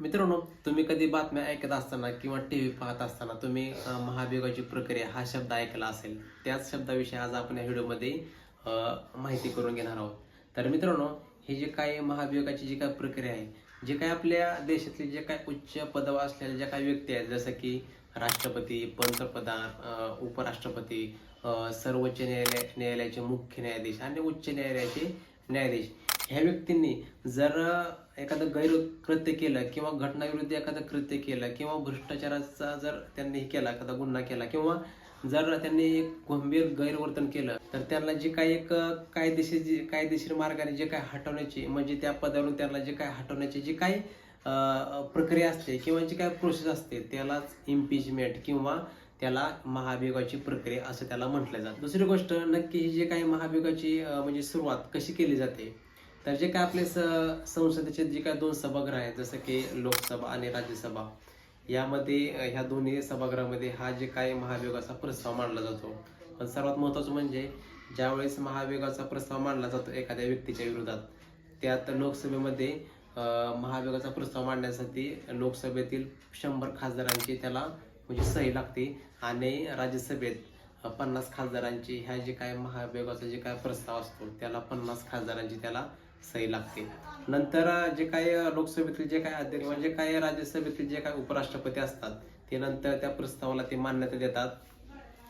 मित्रांनो तुम्ही कधी बातम्या ऐकत असताना किंवा टी व्ही पाहत असताना तुम्ही महाभियोगाची प्रक्रिया हा शब्द ऐकला असेल त्याच शब्दाविषयी आज आपण या व्हिडिओमध्ये माहिती करून घेणार आहोत. तर मित्रांनो हे जे काही महाभियोगाची जी काही प्रक्रिया आहे जे काही आपल्या देशातले जे काही उच्च पदावर असलेल्या ज्या काही व्यक्ती आहेत जसं की राष्ट्रपती पंतप्रधान उपराष्ट्रपती सर्वोच्च न्यायालय न्यायालयाचे मुख्य न्यायाधीश आणि उच्च न्यायालयाचे न्यायाधीश ह्या व्यक्तींनी जर एखादं गैरकृत्य केलं किंवा घटनाविरुद्ध एखादं कृत्य केलं किंवा भ्रष्टाचाराचा जर त्यांनी केला एखादा गुन्हा केला किंवा जर त्यांनी एक गंभीर गैरवर्तन केलं तर त्यांना जे काही एक कायदेशीर जे कायदेशीर मार्गाने जे काही हटवण्याची म्हणजे त्या पदावरून त्यांना जे काही हटवण्याची जी काही प्रक्रिया असते किंवा जी काय प्रोसेस असते त्यालाच इम्पिचमेंट किंवा त्याला महाभियोगाची प्रक्रिया असं त्याला म्हटलं जातं. दुसरी गोष्ट नक्की ही जी काही महाभियोगाची म्हणजे सुरुवात कशी केली जाते तर जे काय आपले स संसदेचे जे काय दोन सभागृह आहेत जसं की लोकसभा आणि राज्यसभा यामध्ये ह्या दोन्ही सभागृहामध्ये हा जे काय महाभियोगाचा प्रस्ताव मांडला जातो. पण सर्वात महत्त्वाचं म्हणजे ज्यावेळेस महाभियोगाचा प्रस्ताव मांडला जातो एखाद्या व्यक्तीच्या विरोधात त्यात लोकसभेमध्ये महाभियोगाचा प्रस्ताव मांडण्यासाठी लोकसभेतील शंभर खासदारांची त्याला म्हणजे सही लागते आणि राज्यसभेत पन्नास खासदारांची ह्या जे काय महाभियोगाचा जे काय प्रस्ताव असतो त्याला पन्नास खासदारांची त्याला सही लागते. नंतर जे काही लोकसभेतील जे काही अध्यक्ष म्हणजे जे काही राज्यसभेतील जे काही उपराष्ट्रपती असतात ते नंतर त्या प्रस्तावाला ते मान्यता देतात.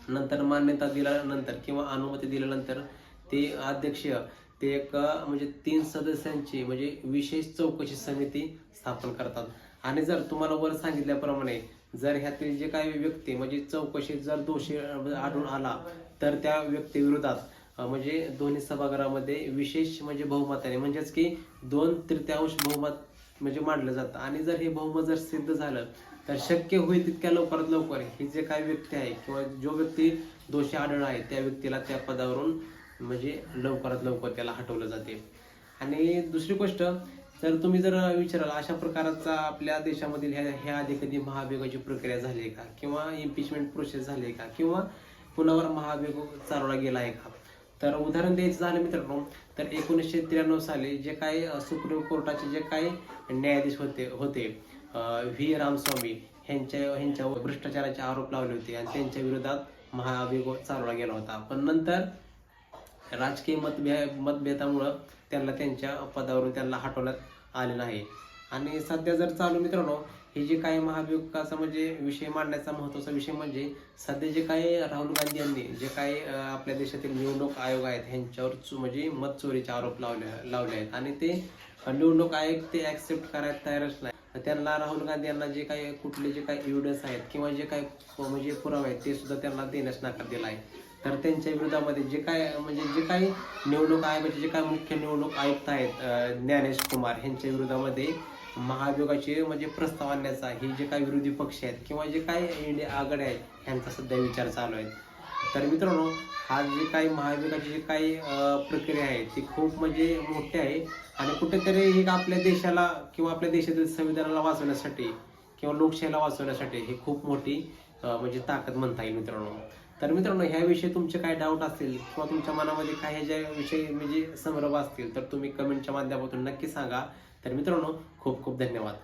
नंतर मान्यता दिल्यानंतर किंवा अनुमती दिल्यानंतर ते अध्यक्ष ते एक म्हणजे तीन सदस्यांची म्हणजे विशेष चौकशी समिती स्थापन करतात. आणि जर तुम्हाला वर सांगितल्याप्रमाणे जर ह्यातील जे काही व्यक्ती म्हणजे चौकशीत जर दोषी आढळून आला तर त्या व्यक्तीविरोधात म्हणजे दोन्ही सभागृहामध्ये विशेष म्हणजे बहुमताने म्हणजेच की दोन तृतीयांश बहुमत म्हणजे मांडलं जातं. आणि जर हे बहुमत जर सिद्ध झालं तर शक्य होईल तितक्या लवकरात लवकर ही जे काही व्यक्ती आहे किंवा जो व्यक्ती दोषी आढळ आहे त्या व्यक्तीला त्या पदावरून म्हणजे लवकरात लवकर त्याला हटवलं जाते. आणि दुसरी गोष्ट जर तुम्ही जर विचाराल अशा प्रकारचा आपल्या देशामधील ह्या ह्या आधी कधी महाभियोगाची प्रक्रिया झाली आहे का? किंवा इम्पिचमेंट प्रोसेस झाली आहे का? किंवा कुणावर महाभियोग चालवला गेला आहे का? तर उदाहरण द्यायचं झालं मित्रांनो तर एकोणीसशे त्र्याण्णव साली जे काही सुप्रीम कोर्टाचे जे काही न्यायाधीश होते होते व्ही. रामस्वामी ह्यांच्या ह्यांच्यावर भ्रष्टाचाराचे आरोप लावले होते आणि त्यांच्या विरोधात महाभियोग चालवला गेला होता. पण नंतर राजकीय मतभे मतभेदामुळं त्यांना त्यांच्या पदावरून त्यांना हटवण्यात आले नाही. आणि सध्या जर चालू मित्रांनो हे जे काही महाभियोगाचा म्हणजे विषय मांडण्याचा महत्त्वाचा विषय म्हणजे सध्या जे काही राहुल गांधी यांनी जे काही आपल्या देशातील निवडणूक आयोग आहेत ह्यांच्यावर म्हणजे मत चोरीचे आरोप लावले लावले आहेत. आणि ते निवडणूक आयोग ते ऍक्सेप्ट करायला तयारच नाही. त्यांना राहुल गांधी यांना जे काही कुठले जे काही एव्हिडन्स आहेत किंवा जे काही म्हणजे पुरावे आहेत ते सुद्धा त्यांना देण्यास नकार दिला आहे. तर त्यांच्या विरोधामध्ये जे काय म्हणजे जे काही निवडणूक आयोगाचे जे काही मुख्य निवडणूक आयुक्त आहेत ज्ञानेश कुमार यांच्या विरोधामध्ये महाभियोगाचे म्हणजे प्रस्ताव आणण्याचा हे जे काही विरोधी पक्ष आहेत किंवा जे काही इंडिया आघाडी आहेत ह्यांचा सध्या विचार चालू आहे तर मित्रांनो हा जे काही महाभियोगाची जी काही प्रक्रिया आहे ती खूप म्हणजे मोठी आहे. आणि कुठेतरी हे आपल्या देशाला किंवा आपल्या देशातील संविधानाला वाचवण्यासाठी किंवा लोकशाहीला वाचवण्यासाठी ही खूप मोठी म्हणजे ताकद म्हणता येईल मित्रांनो. तर मित्रांनो ह्याविषयी तुमचे काय डाऊट असतील किंवा तुमच्या मनामध्ये काही ह्याच्याविषयी म्हणजे संभ्रम असतील तर तुम्ही कमेंटच्या माध्यमातून नक्की सांगा. तर मित्रांनो खूप खूप धन्यवाद.